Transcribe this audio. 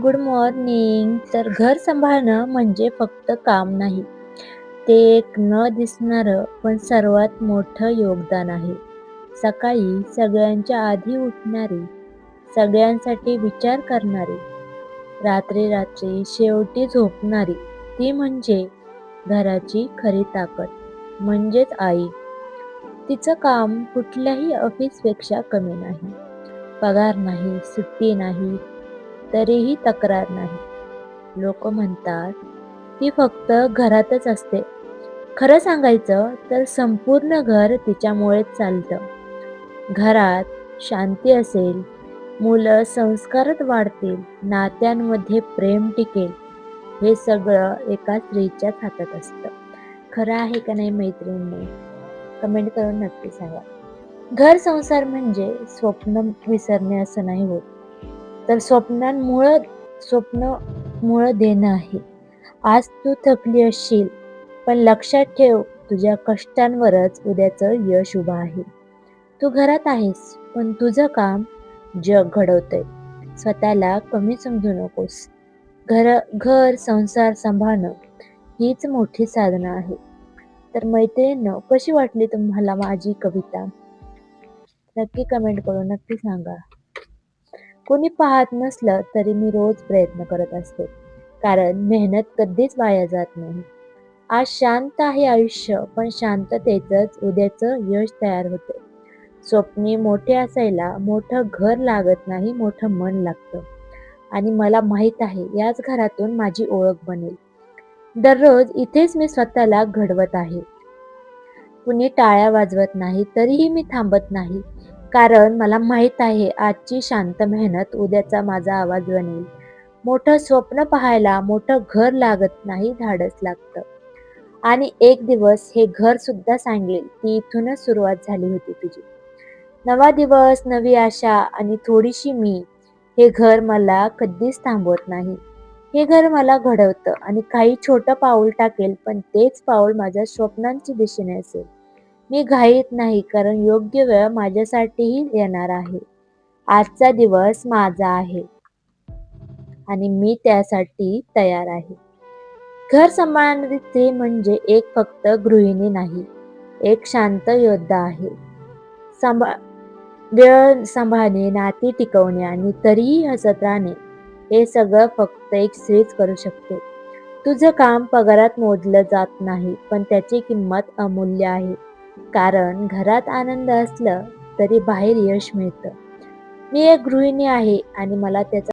Good morning तर घर सांभाळणं म्हणजे फक्त काम नाही. ते एक न दिसणारं पण सर्वात मोठं योगदान आहे. सकाळी सगळ्यांच्या आधी उठणारी सगळ्यांसाठी विचार करणारी रात्री रात्री शेवटी झोपणारी ती म्हणजे घराची खरी ताकद म्हणजेच आई. तिचं काम कुठल्याही ऑफिसपेक्षा कमी नाही. पगार नाही सुट्टी नाही तरीही तक्रार नाही. लोक म्हणतात ती फक्त घरातच असते. खरं सांगायचं तर संपूर्ण घर तिच्यामुळेच चालतं. घरात शांती असेल मुलं संस्कारात वाढतील नात्यांमध्ये प्रेम टिकेल हे सगळं एका स्त्रीच्याच हातात असतं. खरं आहे का नाही मैत्रिणी? कमेंट करून नक्की सांगा. घर संसार म्हणजे स्वप्न विसरणे असं नाही होत. तर स्वप्नांमुळं स्वप्न मुळं देणं आहे. आज तू थकली असशील पण लक्षात ठेव तुझ्या कष्टांवरच उद्याचं यश उभं आहे. तू घरात आहेस पण तुझं काम जग घडवतंय. स्वतःला कमी समजू नकोस. घर घर संसार सांभाळणं हीच मोठी साधनं आहे. तर मैत्रिणीनं कशी वाटली तुम्हाला माझी कविता? नक्की कमेंट करून नक्की सांगा. कोणी पाहत नसलं तरी मी रोज प्रयत्न करत असते. कारण मेहनत कधीच वाया जात नाही. आज शांत आहे आयुष्य पण शांततेच उद्याचं यश तयार होते. स्वप्ने मोठे असायला मोठं घर लागत नाही मोठं मन लागतं. आणि मला माहीत आहे याच घरातून माझी ओळख बनेल. दररोज इथेच मी स्वतःला घडवत आहे. कुणी टाळ्या वाजवत नाही तरीही मी थांबत नाही. कारण मला माहीत आहे आजची शांत मेहनत उद्याचा माझा आवाज बनेल. मोठं स्वप्न पाहायला मोठं घर लागत नाही धाडस लागतं. आणि एक दिवस हे घर सुद्धा सांगेल की इथूनच सुरुवात झाली होती तुझी. नवा दिवस नवी आशा आणि थोडीशी मी हे घर मला कधीच थांबवत नाही. हे घर मला घडवतं आणि काही छोटं पाऊल टाकेल पण तेच पाऊल माझ्या स्वप्नांची दिशेने असेल. मी घाईत नाही कारण योग्य वेळ माझ्यासाठीही येणार आहे. आजचा दिवस माझा आहे आणि मी त्यासाठी तयार आहे. घर सांभाळणारी स्त्री म्हणजे एक फक्त गृहिणी नाही एक शांत योद्धा आहे. सांभाळ वेळ सांभाळणे नाती टिकवणे आणि तरीही हसत राहणे हे सगळं फक्त एक स्त्रीच करू शकते. तुझं काम पगारात मोजलं जात नाही पण त्याची किंमत अमूल्य आहे. कारण घरात आनंद असलं तरी बाहेर यश मिळतं. मी एक गृहिणी आहे आणि मला त्याचा